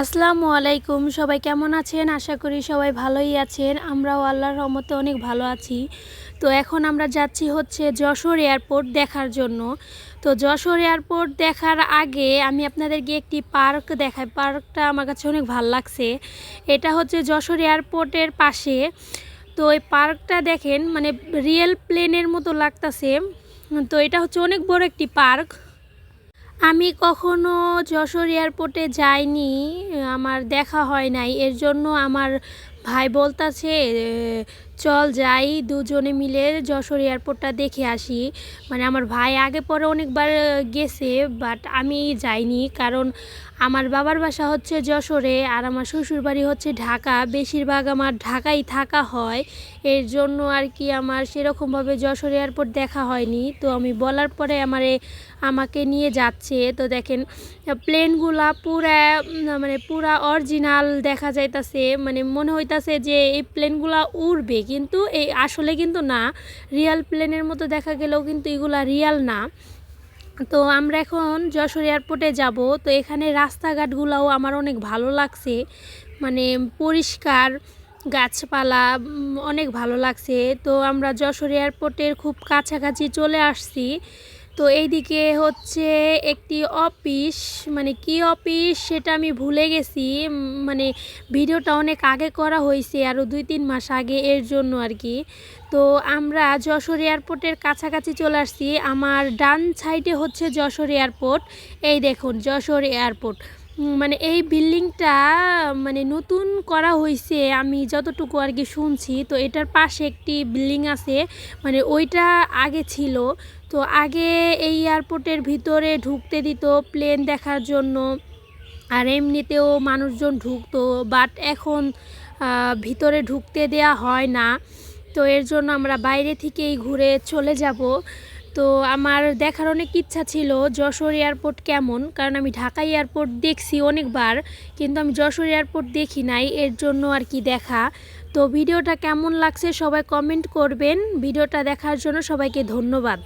আসসালামু আলাইকুম, সবাই কেমন আছেন? আশা করি সবাই ভালোই আছেন। আমরাও আল্লাহর রহমতে অনেক ভালো আছি। তো এখন আমরা যাচ্ছি হচ্ছে যশোর এয়ারপোর্ট দেখার জন্য। তো যশোর এয়ারপোর্ট দেখার আগে আমি আপনাদেরকে একটি পার্ক দেখাই। পার্কটা আমার কাছে অনেক ভালো লাগছে। এটা হচ্ছে যশোর এয়ারপোর্টের পাশে। তো এই পার্কটা দেখেন মানে রিয়েল প্লেনের মতো লাগতাছে। তো এটা হচ্ছে অনেক বড় একটি পার্ক। আমি কখনো যশোর এয়ারপোর্টে যাইনি আমার দেখা হয় নাই। এর জন্য আমার ভাই বলতাছে চল যাই, দুজনে মিলে যশোর এয়ারপোর্টটা দেখে আসি। মানে আমার ভাই আগে পরে অনেকবার গেছে বাট আমি যাইনি। কারণ আমার বাবার বাসা হচ্ছে যশোরে আর আমার শ্বশুরবাড়ি হচ্ছে ঢাকা। বেশিরভাগ আমার ঢাকাই থাকা হয়। এর জন্য আর কি আমার সেরকমভাবে যশোর এয়ারপোর্ট দেখা হয়নি। তো আমি বলার পরে আমার, আমাকে নিয়ে যাচ্ছে। তো দেখেন প্লেনগুলা পুরা মানে পুরা অরিজিনাল দেখা যাইতাছে। মানে মনে হইতাছে যে এই প্লেনগুলা উড়বে। কিন্তু এই আসলে কিন্তু না রিয়াল প্লেনের মতো দেখা গেলেও কিন্তু এগুলা রিয়াল না। তো আমরা এখন যশোর এয়ারপোর্টে যাব, তো এখানে রাস্তাঘাটগুলোও আমার অনেক ভালো লাগছে। মানে পরিষ্কার গাছপালা অনেক ভালো লাগছে। তো আমরা যশোর এয়ারপোর্টের খুব কাছাকাছি চলে আসছি। তো এইদিকে হচ্ছে একটি অফিস মানে কি অফিস সেটা আমি ভুলে গেছি। মানে ভিডিওটা অনেক আগে করা হয়েছে আরও দুই তিন মাস আগে এর জন্য আর কি। তো আমরা যশোর এয়ারপোর্টের কাছাকাছি চলে আসছি। আমার ডান সাইডে হচ্ছে যশোর এয়ারপোর্ট। এই দেখুন, যশোর এয়ারপোর্ট। মানে এই বিল্ডিংটা মানে নতুন করা হয়েছে আমি যতটুকু আর কি শুনছি। তো এটার পাশে একটি বিল্ডিং আছে মানে ওইটা আগে ছিল। তো আগে এই এয়ারপোর্টের ভিতরে ঢুকতে দিত প্লেন দেখার জন্য। আর এমনিতেও মানুষজন ঢুকতো, বাট এখন ভিতরে ঢুকতে দেয়া হয় না। তো এর জন্য আমরা বাইরে থেকেই ঘুরে চলে যাব। তো আমার দেখার অনেক ইচ্ছা ছিল যশোর এয়ারপোর্ট কেমন? কারণ আমি ঢাকা এয়ারপোর্ট দেখছি অনেকবার, কিন্তু আমি যশোর এয়ারপোর্ট দেখি নাই, এর জন্য আর কি দেখা। তো ভিডিওটা কেমন লাগছে সবাই কমেন্ট করবেন। ভিডিওটা দেখার জন্য সবাইকে ধন্যবাদ।